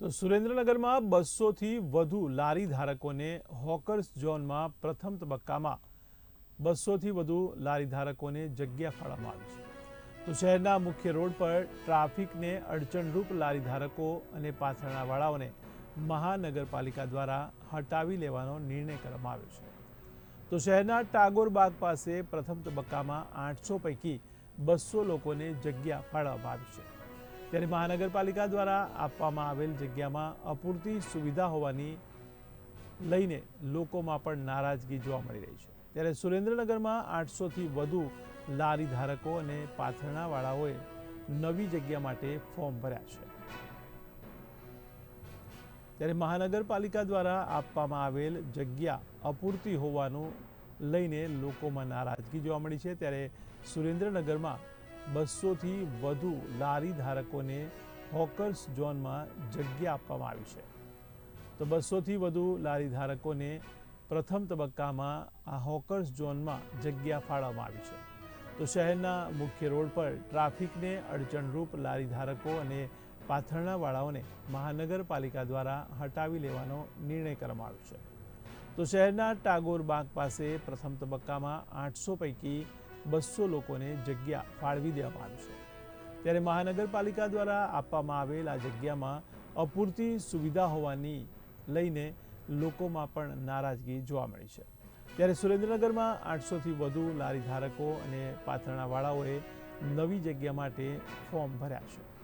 તો સુરેન્દ્રનગરમાં બસોથી વધુ લારી ધારકોને હોકર્સ ઝોનમાં પ્રથમ તબક્કામાં બસોથી વધુ લારી ધારકોને જગ્યા ફાળવવામાં આવી છે. તો શહેરના મુખ્ય રોડ પર ટ્રાફિકને અડચણરૂપ લારી ધારકો અને પાથરણાવાળાઓને મહાનગરપાલિકા દ્વારા હટાવી લેવાનો નિર્ણય કરવામાં આવ્યો છે. તો શહેરના ટાગોર બાગ પાસે પ્રથમ તબક્કામાં આઠસો પૈકી બસો લોકોને જગ્યા ફાળવવામાં આવી છે. ત્યારે મહાનગરપાલિકા દ્વારા આપવામાં આવેલ જગ્યામાં અપૂરતી સુવિધા હોવાની લઈને લોકોમાં પણ નારાજગી જોવા મળી રહી છે. ત્યારે સુરેન્દ્રનગરમાં આઠસોથી વધુ લારી ધારકો અને પાથરણાવાળાઓએ નવી જગ્યા માટે ફોર્મ ભર્યા છે. ત્યારે મહાનગરપાલિકા દ્વારા આપવામાં આવેલ જગ્યા અપૂરતી હોવાનું લઈને લોકોમાં નારાજગી જોવા મળી છે. ત્યારે સુરેન્દ્રનગરમાં બસોથી વધુ લારી ધારકોને હોકર્સ ઝોનમાં જગ્યા આપવામાં આવી છે. તો બસોથી વધુ લારી ધારકોને પ્રથમ તબક્કામાં આ હોકર્સ ઝોનમાં જગ્યા ફાળવવામાં આવી છે. તો શહેરના મુખ્ય રોડ પર ટ્રાફિકને અડચણરૂપ લારી ધારકો અને પાથરણાવાળાઓને મહાનગરપાલિકા દ્વારા હટાવી લેવાનો નિર્ણય કરવામાં આવ્યો છે. તો શહેરના ટાગોર બાગ પાસે પ્રથમ તબક્કામાં આઠસો પૈકી બસો લોકોને જગ્યા ફાળવી દેવામાં આવી છે. ત્યારે મહાનગરપાલિકા દ્વારા આપવામાં આવેલ આ જગ્યામાં અપૂરતી સુવિધા હોવાની લઈને લોકોમાં પણ નારાજગી જોવા મળી છે. ત્યારે સુરેન્દ્રનગરમાં આઠસોથી વધુ લારી ધારકો અને પાથરણાવાળાઓએ નવી જગ્યા માટે ફોર્મ ભર્યા છે.